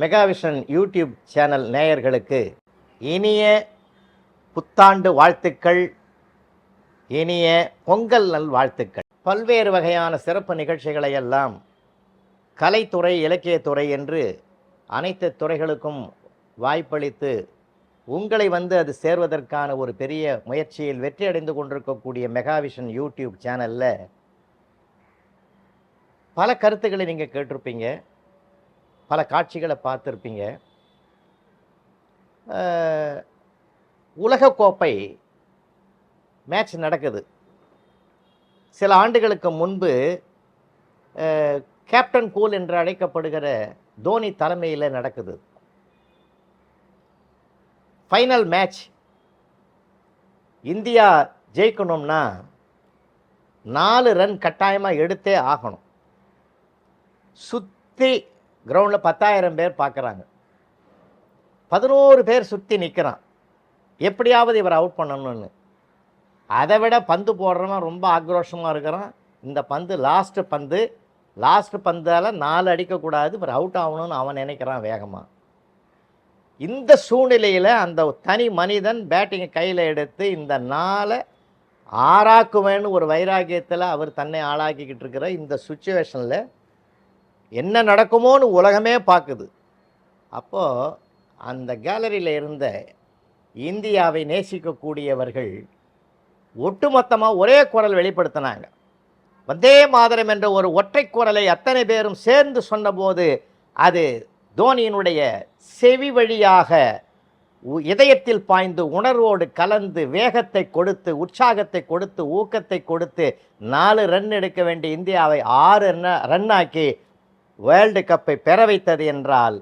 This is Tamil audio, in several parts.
மெகாவிஷன் யூடியூப் சேனல் நேயர்களுக்கு இனிய புத்தாண்டு வாழ்த்துக்கள் இனிய பொங்கல் நல் வாழ்த்துக்கள். பல்வேறு வகையான சிறப்பு நிகழ்ச்சிகளை எல்லாம் கலைத்துறை இலக்கியத்துறை என்று அனைத்து துறைகளுக்கும் வாய்ப்பளித்து உங்களை வந்து அது சேர்வதற்கான ஒரு பெரிய முயற்சியில் வெற்றி அடைந்து கொண்டிருக்கக்கூடிய மெகாவிஷன் யூடியூப் சேனலில் பல கருத்துக்களை நீங்கள் கேட்டிருப்பீங்க. பல காட்சிகளை பார்த்துருப்பீங்க. உலகக்கோப்பை மேட்ச் நடக்குது. சில ஆண்டுகளுக்கு முன்பு கேப்டன் கூல் என்று அழைக்கப்படுகிற தோனி தலைமையில் நடக்குது. Final match. இந்தியா ஜெயிக்கணும்னா நாலு ரன் கட்டாயமாக எடுத்தே ஆகணும். சுற்றி கிரவுண்டில் பத்தாயிரம் பேர் பார்க்குறாங்க பதினோரு பேர் சுற்றி நிற்கிறான் எப்படியாவது இவர் அவுட் பண்ணணும்னு. அதை விட பந்து போடுறவன் ரொம்ப ஆக்ரோஷமாக இருக்கிறான். இந்த பந்து லாஸ்ட்டு பந்து. லாஸ்ட் பந்தால் நாலு அடிக்கக்கூடாது இவர் அவுட் ஆகணும்னு அவன் நினைக்கிறான் வேகமாக இந்த சூழ்நிலையில் அந்த தனி மனிதன் பேட்டிங்கை கையில் எடுத்து இந்த நாளை ஆறாக்குவேன்னு ஒரு வைராக்கியத்தில் அவர் தன்னை ஆளாக்கிக்கிட்டு இருக்கிற இந்த சுச்சுவேஷனில் என்ன நடக்குமோன்னு உலகமே பார்க்குது. அப்போது அந்த கேலரியில் இருந்த இந்தியாவை நேசிக்கக்கூடியவர்கள் ஒட்டுமொத்தமாக ஒரே குரல் வெளிப்படுத்தினாங்க. வந்தே மாதரம் என்ற ஒரு ஒற்றை குரலை அத்தனை பேரும் சேர்ந்து சொன்னபோது அது தோனியினுடைய செவி வழியாக உ- இதயத்தில் பாய்ந்து உணர்வோடு கலந்து வேகத்தை கொடுத்து உற்சாகத்தை கொடுத்து ஊக்கத்தை கொடுத்து நாலு ரன் எடுக்க வேண்டிய இந்தியாவை ஆறு ரன் ரன்னாக்கி வேர்ல்டு கப்பை பெற வைத்தது என்றால்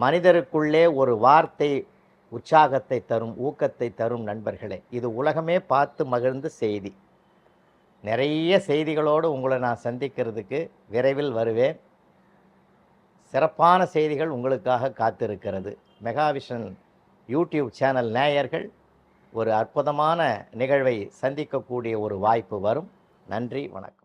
மனிதருக்குள்ளே ஒரு வார்த்தை உற்சாகத்தை தரும் ஊக்கத்தை தரும் நண்பர்களே. இது உலகமே பார்த்து மகிழ்ந்த செய்தி. நிறைய செய்திகளோடு உங்களை நான் சந்திக்கிறதுக்கு விரைவில் வருவேன். சிறப்பான செய்திகள் உங்களுக்காக காத்திருக்கிறது. மெகாவிஷன் யூடியூப் சேனல் நேயர்கள் ஒரு அற்புதமான நிகழ்வை சந்திக்கக்கூடிய ஒரு வாய்ப்பு வரும். நன்றி வணக்கம்.